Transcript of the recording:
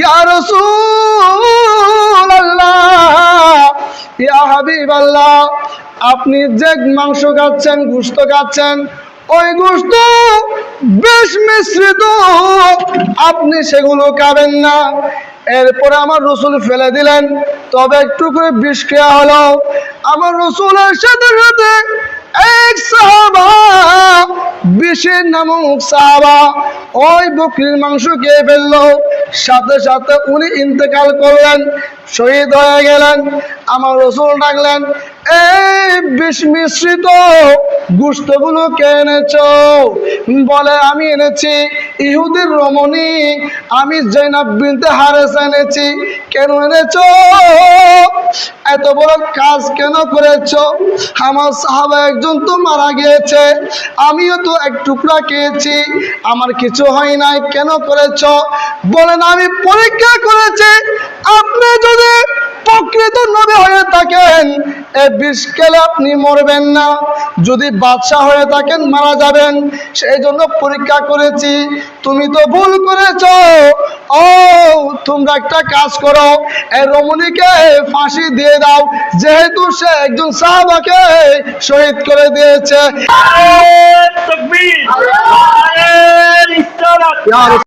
ইয়া রাসূলুল্লাহ, ইয়া আপনি যে মাংস খাচ্ছেন, গোশত খাচ্ছেন, ওই গুস্ত বেশ মিশ্রিত, আপনি সেগুলো খাবেন না। এরপরে আমার রসুল ফেলে দিলেন, তবে একটু করে বিষ খেয়া হলো। আমার রসুলের সাথে সাথে এক সাহাবা বিষের নামক সাহাবা ওই বকরির মাংস খেয়ে ফেলল। সাথে সাথে উনি ইন্তেকাল করলেন, শহীদ হয়ে গেলেন, আমার রসুল ডাকলেন এই বিষ মিশ্রিত গুস্তগুলো কে এনেছ? বলে, আমি এনেছি ইহুদির রমণী, আমি জৈনাব বিনতে হারেস এনেছি। কেন এনেছ? এত বড় কাজ কেন করেছ? আমার সাহাবা একজন তো মারা গিয়েছে, আমিও তো এক টুকরা খেয়েছি, আমার কিছু হয় নাই, কেন করেছ? বলেন আমি পরীক্ষা করেছি, আপনি যদি প্রকৃত নবী হয়ে থাকেন এ বিষ খেলে আপনি মরবেন না। যদি বাদশাহ হয়ে থাকেন মারা যাবেন। সেই জন্য পরীক্ষা করেছি। তুমি তো ভুল করেছ। ও তোমরা একটা কাজ করো। এই রমণীকে ফাঁসি দিয়ে দাও। যেহেতু সে একজন সাহাবাকে শহীদ করে দিয়েছে।